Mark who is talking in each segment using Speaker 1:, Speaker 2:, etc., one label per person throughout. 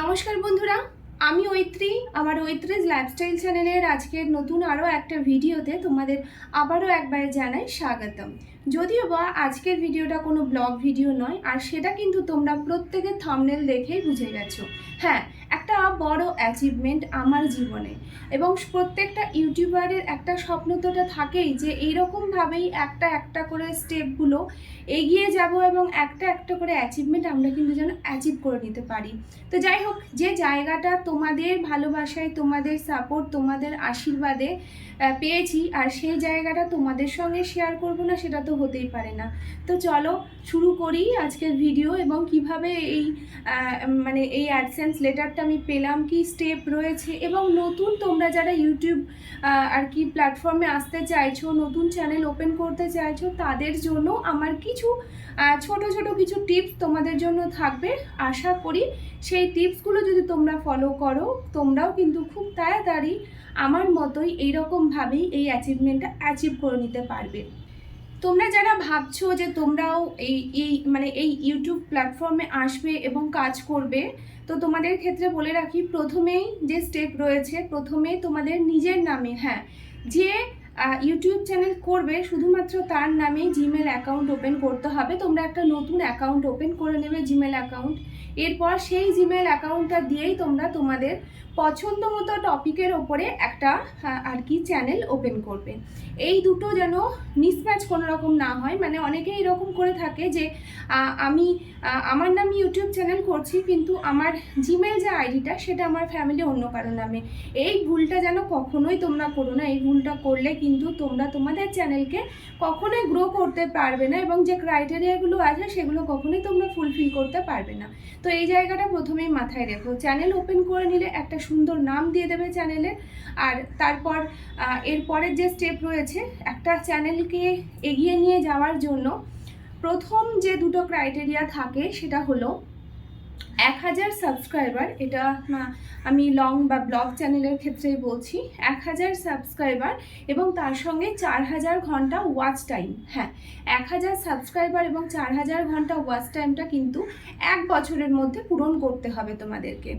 Speaker 1: নমস্কার বন্ধুরা, আমি ঐত্রী, আমার ঐত্রিজ লাইফস্টাইল চ্যানেলের আজকের নতুন আরও একটা ভিডিওতে তোমাদের আবারও একবার জানাই স্বাগতম। যদিও বা আজকের ভিডিওটা কোনো ব্লগ ভিডিও নয়, আর সেটা কিন্তু তোমরা প্রত্যেকের থামনেল দেখেই বুঝে গেছো। হ্যাঁ একটা বড় অ্যাচিভমেন্ট আমার জীবনে। এবং প্রত্যেকটা ইউটিউবারের একটা স্বপ্ন তোটা থাকেই যে এইরকমভাবেই একটা একটা করে স্টেপগুলো এগিয়ে যাব এবং একটা একটা করে অ্যাচিভমেন্ট আমরা কিন্তু যেন অ্যাচিভ করে নিতে পারি। তো যাই হোক, যে জায়গাটা তোমাদের ভালোবাসায়, তোমাদের সাপোর্ট তোমাদের আশীর্বাদে পেয়েছি আর সেই জায়গাটা তোমাদের সঙ্গে শেয়ার করব না সেটা তো হতেই পারে না। তো চলো শুরু করি আজকের ভিডিও এবং কীভাবে এই মানে এই অ্যাডসেন্স লেটারটা আমি পেলাম কি স্টেপ রয়েছে এবং নতুন তোমরা যারা ইউটিউব আর কি প্ল্যাটফর্মে আসতে চাইছো, নতুন চ্যানেল ওপেন করতে চাইছো, তাদের জন্য আমার কিছু ছোট ছোট কিছু টিপস তোমাদের জন্য থাকবে। আশা করি সেই টিপসগুলো যদি তোমরা ফলো করো, তোমরাও কিন্তু খুব তাড়াতাড়ি আমার মতোই এইরকমভাবেই এই অ্যাচিভমেন্টটা অ্যাচিভ করে নিতে পারবে। তোমরা যারা ভাবছ যে তোমরাও এই এই মানে এই ইউটিউব প্ল্যাটফর্মে আসবে এবং কাজ করবে, তো তোমাদের ক্ষেত্রে বলে রাখি, প্রথমেই যে স্টেপ রয়েছে প্রথমে তোমাদের নিজের নামে হ্যাঁ যে ইউটিউব চ্যানেল করবে, শুধুমাত্র তার নামেই জিমেল অ্যাকাউন্ট ওপেন করতে হবে। তোমরা একটা নতুন অ্যাকাউন্ট ওপেন করে নেবে জিমেল অ্যাকাউন্ট এরপর সেই জিমেল অ্যাকাউন্টটা দিয়েই তোমরা তোমাদের পছন্দ মতো টপিকের ওপরে একটা আর কি চ্যানেল ওপেন করবে। এই দুটো যেন মিসম্যাচ কোনো রকম না হয়। মানে অনেকেই এরকম করে থাকে যে আমি আমার নাম ইউটিউব চ্যানেল করছি, কিন্তু আমার জিমেল যে আইডিটা সেটা আমার ফ্যামিলি অন্য কারও নামে। এই ভুলটা যেন কখনোই তোমরা করো না। এই ভুলটা করলে কিন্তু তোমরা তোমাদের চ্যানেলকে কখনোই গ্রো করতে পারবে না এবং যে ক্রাইটেরিয়াগুলো আছে, সেগুলো কখনোই তোমরা ফুলফিল করতে পারবে না। তো এই জায়গাটা প্রথমেই মাথায় রেখো। চ্যানেল ওপেন করে নিলে একটা সুন্দর নাম দিয়ে দেবে চ্যানেলে আর তারপর এরপরের যে স্টেপ রয়েছে একটা চ্যানেলকে এগিয়ে নিয়ে যাওয়ার জন্য প্রথম যে দুটো ক্রাইটেরিয়া থাকে সেটা হলো এক হাজার সাবস্ক্রাইবার এটা আমি লং বা ব্লগ চ্যানেলের ক্ষেত্রেই বলছি এক হাজার সাবস্ক্রাইবার এবং তার সঙ্গে চার হাজার ঘণ্টা ওয়াচ টাইম হ্যাঁ এক হাজার সাবস্ক্রাইবার এবং চার হাজার ঘণ্টা ওয়াচ টাইমটা কিন্তু এক বছরের মধ্যে পূরণ করতে হবে তোমাদেরকে।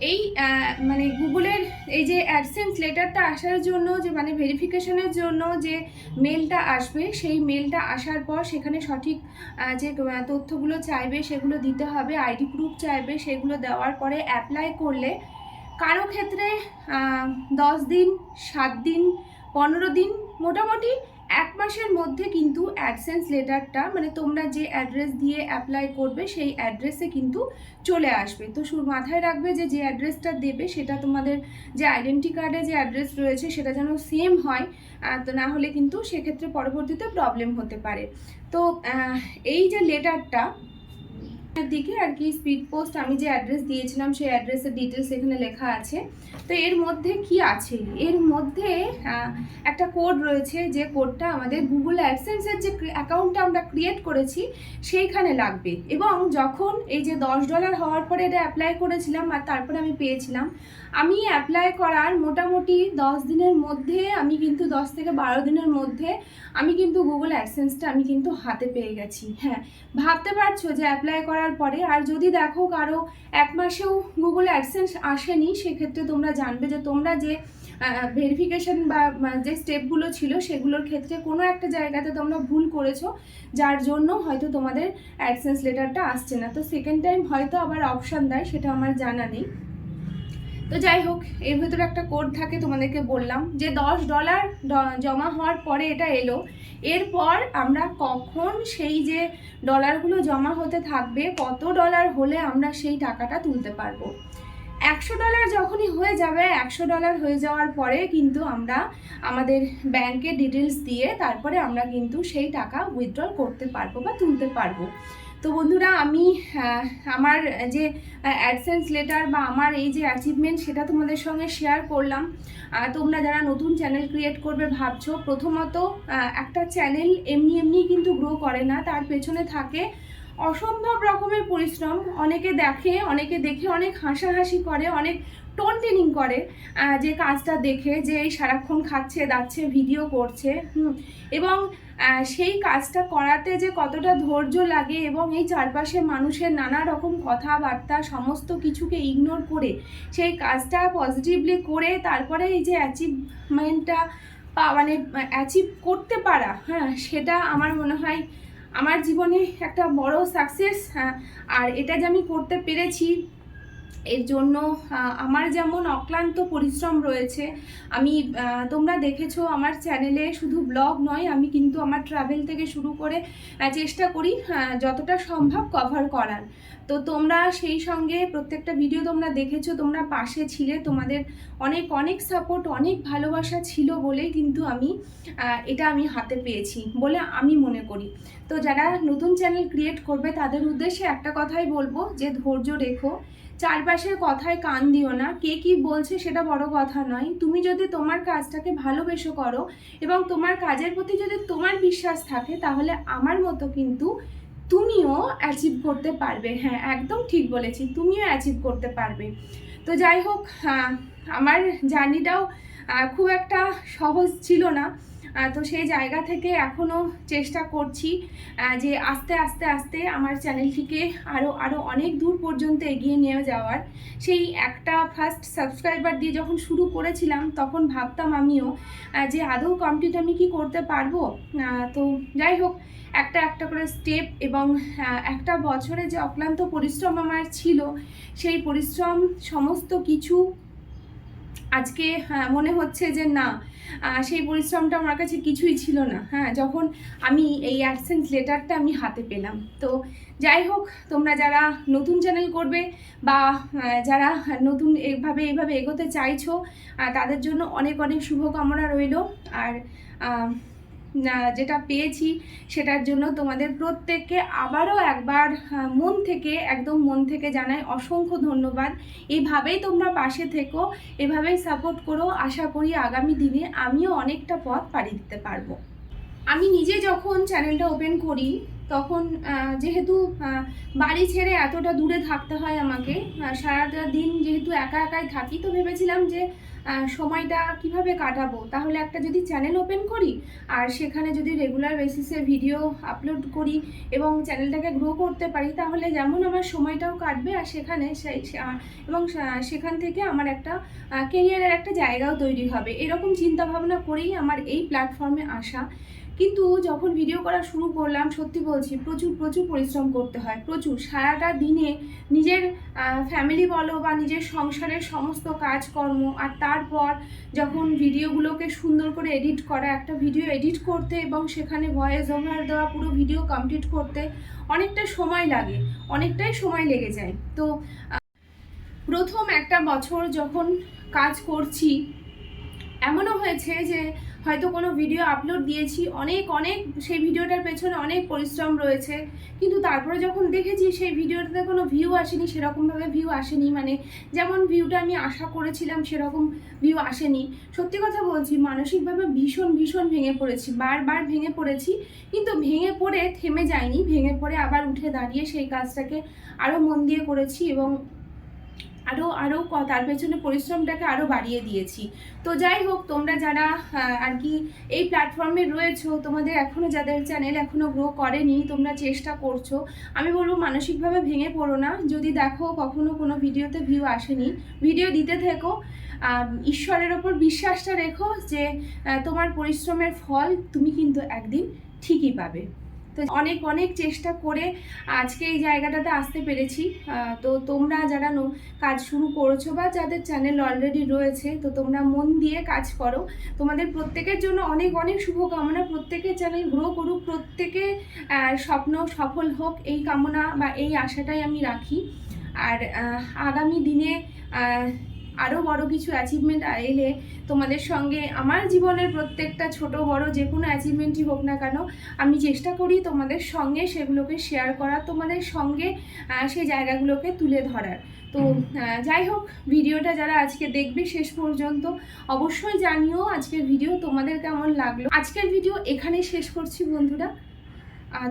Speaker 1: এই মানে গুগলের এই যে অ্যাডসেন্স লেটারটা আসার জন্য যে মানে ভেরিফিকেশনের জন্য যে মেলটা আসবে, সেই মেলটা আসার পর সেখানে সঠিক যে তথ্যগুলো চাইবে সেগুলো দিতে হবে, আইডি প্রুফ চাইবে সেগুলো দেওয়ার পরে অ্যাপ্লাই করলে কারও ক্ষেত্রে দশ দিন, সাত দিন, পনেরো দিন, মোটামুটি এক মাসের মধ্যে কিন্তু অ্যাডসেন্স লেটারটা মানে তোমরা যে অ্যাড্রেস দিয়ে অ্যাপ্লাই করবে, সেই অ্যাড্রেসে কিন্তু চলে আসবে। তো শুধু মাথায় রাখবে যে যে অ্যাড্রেসটা দেবে, সেটা তোমাদের যে আইডেন্টি কার্ডে যে অ্যাড্রেস রয়েছে, সেটা যেন সেম হয় তো না হলে কিন্তু সেক্ষেত্রে পরবর্তীতে প্রবলেম হতে পারে। তো এই যে লেটারটা দিকে আর কি স্পিড পোস্ট আমি যে অ্যাড্রেস দিয়েছিলাম সেই অ্যাড্রেসের ডিটেলস এখানে লেখা আছে। তো এর মধ্যে কি আছে? এর মধ্যে একটা কোড রয়েছে যে কোডটা আমাদের গুগল অ্যাডসেন্সের যে অ্যাকাউন্টটা আমরা ক্রিয়েট করেছি, সেইখানে লাগবে। এবং যখন এই যে দশ ডলার হওয়ার পরে এটা অ্যাপ্লাই করেছিলাম আর তারপরে আমি পেয়েছিলাম, আমি অ্যাপ্লাই করার মোটামুটি দশ দিনের মধ্যে, আমি কিন্তু দশ থেকে বারো দিনের মধ্যে, আমি কিন্তু গুগল অ্যাডসেন্সটা আমি কিন্তু হাতে পেয়ে গেছি। হ্যাঁ ভাবতে পারছ যে অ্যাপ্লাই করার পরে, আর যদি দেখো কারও এক মাসেও গুগল অ্যাডসেন্স আসেনি, সেক্ষেত্রে তোমরা জানবে যে তোমরা যে ভেরিফিকেশন বা যে স্টেপগুলো ছিল, সেগুলোর ক্ষেত্রে কোনো একটা জায়গাতে তোমরা ভুল করেছ, যার জন্য হয়তো তোমাদের অ্যাডসেন্স লেটারটা আসছে না। তো সেকেন্ড টাইম হয়তো আবার অপশান দেয়, সেটা আমার জানা নেই। তো যাই হোক, এর ভেতরে একটা কোড থাকে, তোমাদেরকে বললাম, যে দশ ডলার জমা হওয়ার পরে এটা এলো। এরপর আমরা কখন সেই যে ডলারগুলো জমা হতে থাকবে, কত ডলার হলে আমরা সেই টাকাটা তুলতে পারব। একশো ডলার যখনই হয়ে যাবে, একশো ডলার হয়ে যাওয়ার পরে কিন্তু আমরা আমাদের ব্যাংকের ডিটেলস দিয়ে তারপরে আমরা কিন্তু সেই টাকা উইথড্রল করতে পারব বা তুলতে পারব। তো বন্ধুরা, আমি আমার যে অ্যাডসেন্স লেটার বা আমার এই যে অ্যাচিভমেন্ট সেটা তোমাদের সঙ্গে শেয়ার করলাম। তোমরা যারা নতুন চ্যানেল ক্রিয়েট করবে ভাবছ, প্রথমত একটা চ্যানেল এমনি এমনি কিন্তু গ্রো করে না, তার পেছনে থাকে অসম্ভব রকমের পরিশ্রম। অনেকে দেখে অনেকে দেখে, অনেক হাসাহাসি করে, অনেক টোন টেনিং করে যে কাজটা দেখে, যে এই সারাক্ষণ খাচ্ছে, দাচ্ছে ভিডিও করছে এবং সেই কাজটা করাতে যে কতটা ধৈর্য লাগে এবং এই চারপাশে মানুষের নানা রকম কথাবার্তা, সমস্ত কিছুকে ইগনোর করে সেই কাজটা পজিটিভলি করে তারপরে এই যে অ্যাচিভমেন্টটা মানে অ্যাচিভ করতে পারা হ্যাঁ সেটা আমার মনে হয় আমার জীবনে একটা বড় সাকসেস হ্যাঁ আর এটা যে আমি করতে পেরেছি এর জন্য আমার যেমন অক্লান্ত পরিশ্রম রয়েছে, আমি তোমরা দেখেছ আমার চ্যানেলে শুধু ব্লগ নয়, আমি কিন্তু আমার ট্রাভেল থেকে শুরু করে চেষ্টা করি যতটা সম্ভব কভার করার। তো তোমরা সেই সঙ্গে প্রত্যেকটা ভিডিও তোমরা দেখেছ, তোমরা পাশে ছিলে, তোমাদের অনেক অনেক সাপোর্ট অনেক ভালোবাসা ছিল বলেই কিন্তু আমি এটা আমি হাতে পেয়েছি বলে আমি মনে করি। তো যারা নতুন চ্যানেল ক্রিয়েট করবে, তাদের উদ্দেশ্যে একটা কথাই বলব যে ধৈর্য রেখো চারপাশের কথায় কান দিও না। কে কি বলছে সেটা বড় কথা নয়। তুমি যদি তোমার কাজটাকে ভালোবেসে করো এবং তোমার কাজের প্রতি যদি তোমার বিশ্বাস থাকে, তাহলে আমার মতো কিন্তু তুমিও অ্যাচিভ করতে পারবে। হ্যাঁ একদম ঠিক বলেছি, তুমিও অ্যাচিভ করতে পারবে। তো যাই হোক আমার জার্নিটাও খুব একটা সহজ ছিল না। তো সেই জায়গা থেকে এখনও চেষ্টা করছি যে আস্তে আস্তে আস্তে আমার চ্যানেলটিকে আরও আরও অনেক দূর পর্যন্ত এগিয়ে নিয়ে যাওয়ার। সেই একটা ফার্স্ট সাবস্ক্রাইবার দিয়ে যখন শুরু করেছিলাম, তখন ভাবতাম আমিও যে আদৌ কমপ্লিট আমি কি করতে পারব? তো যাই হোক, একটা একটা করে স্টেপ এবং একটা বছরে যে অক্লান্ত পরিশ্রম আমার ছিল, সেই পরিশ্রম সমস্ত কিছু আজকে হ্যাঁ, মনে হচ্ছে যে না সেই পরিশ্রমটা আমার কাছে কিছুই ছিল না। হ্যাঁ যখন আমি এই অ্যাডসেন্স লেটারটা আমি হাতে পেলাম। তো যাই হোক তোমরা যারা নতুন চ্যানেল করবে বা যারা নতুন এভাবে এইভাবে এগোতে চাইছো তাদের জন্য অনেক অনেক শুভকামনা রইল। আর যেটা পেয়েছি সেটার জন্য তোমাদের প্রত্যেককে আবারও একবার মন থেকে, একদম মন থেকে জানাই অসংখ্য ধন্যবাদ। এইভাবেই তোমরা পাশে থেকো, এভাবেই সাপোর্ট করো। আশা করি আগামী দিনে আমিও অনেকটা পথ পাড়ি দিতে পারব। আমি নিজে যখন চ্যানেলটা ওপেন করি তখন যেহেতু বাড়ি ছেড়ে এতটা দূরে থাকতে হয় আমাকে সারাটা দিন যেহেতু একা একাই থাকি, তো ভেবেছিলাম যে সময়টা কীভাবে কাটাবো? তাহলে একটা যদি চ্যানেল ওপেন করি, আর সেখানে যদি রেগুলার বেসিসে ভিডিও আপলোড করি এবং চ্যানেলটাকে গ্রো করতে পারি, তাহলে যেমন আমার সময়টাও কাটবে, আর সেখানে সেই এবং সেখান থেকে আমার একটা কেরিয়ারের একটা জায়গাও তৈরি হবে। এরকম চিন্তা ভাবনা করেই আমার এই প্ল্যাটফর্মে আসা। কিন্তু যখন ভিডিও করা শুরু করলাম, সত্যি বলছি, প্রচুর প্রচুর পরিশ্রম করতে হয়, প্রচুর। সারাটা দিনে নিজের ফ্যামিলি বলো বা নিজের সংসারের সমস্ত কাজকর্ম আর তারপর যখন ভিডিওগুলোকে সুন্দর করে এডিট করা, একটা ভিডিও এডিট করতে এবং সেখানে ভয়েস ওভার দেওয়া, পুরো ভিডিও কমপ্লিট করতে অনেকটা সময় লাগে, অনেকটাই সময় লেগে যায়। তো প্রথম একটা বছর যখন কাজ করছি এমনও হয়েছে যে হয়তো কোনো ভিডিও আপলোড দিয়েছি, অনেক অনেক সেই ভিডিওটার পেছনে অনেক পরিশ্রম রয়েছে। কিন্তু তারপরে যখন দেখেছি সেই ভিডিওটাতে কোনো ভিউ আসেনি, সেরকমভাবে ভিউ আসেনি মানে যেমন ভিউটা আমি আশা করেছিলাম, সেরকম ভিউ আসেনি। সত্যি কথা বলছি, মানসিকভাবে ভীষণ ভীষণ ভেঙে পড়েছি, বারবার ভেঙে পড়েছি, কিন্তু ভেঙে পড়ে থেমে যায়নি ভেঙে পড়ে আবার উঠে দাঁড়িয়ে সেই কাজটাকে আরও মন দিয়ে করেছি এবং আরও আরও তার পেছনে পরিশ্রমটাকে আরও বাড়িয়ে দিয়েছি। তো যাই হোক, তোমরা যারা আর কি এই প্ল্যাটফর্মে রয়েছো, তোমাদের এখনও যাদের চ্যানেল এখনও গ্রো করেনি, তোমরা চেষ্টা করছ। আমি বলব, মানসিকভাবে ভেঙে পড়ো না। যদি দেখো কখনো কোনো ভিডিওতে ভিউ আসেনি ভিডিও দিতে থেকো। ঈশ্বরের ওপর বিশ্বাসটা রেখো যে তোমার পরিশ্রমের ফল তুমি কিন্তু একদিন ঠিকই পাবে। তো অনেক অনেক চেষ্টা করে আজকে এই জায়গাটাতে আসতে পেরেছি। তো তোমরা যারা কাজ শুরু করেছ বা যাদের চ্যানেল অলরেডি রয়েছে, তো তোমরা মন দিয়ে কাজ করো। তোমাদের প্রত্যেকের জন্য অনেক অনেক শুভকামনা। প্রত্যেকের চ্যানেল গ্রো করুক, প্রত্যেকে স্বপ্ন সফল হোক, এই কামনা বা এই আশাটাই আমি রাখি। আর আগামী দিনে আরও বড় কিছু অ্যাচিভমেন্ট এলে তোমাদের সঙ্গে আমার জীবনের প্রত্যেকটা ছোট বড় যে কোনো অ্যাচিভমেন্টই হোক না কেন আমি চেষ্টা করি তোমাদের সঙ্গে সেগুলোকে শেয়ার করা তোমাদের সঙ্গে সেই জায়গাগুলোকে তুলে ধরার। তো যাই হোক ভিডিওটা যারা আজকে দেখবে শেষ পর্যন্ত অবশ্যই জানিও আজকের ভিডিও তোমাদের কেমন লাগল। আজকের ভিডিও এখানেই শেষ করছি বন্ধুরা।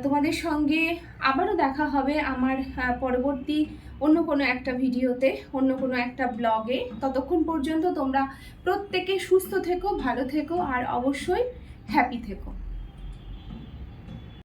Speaker 1: তোমাদের সঙ্গে আবারও দেখা হবে আমার পরবর্তী অন্য কোনো একটা ভিডিওতে, অন্য কোনো একটা ব্লগে। ততক্ষণ পর্যন্ত তোমরা প্রত্যেকে সুস্থ থেকো, ভালো থেকো, আর অবশ্যই হ্যাপি থেকো।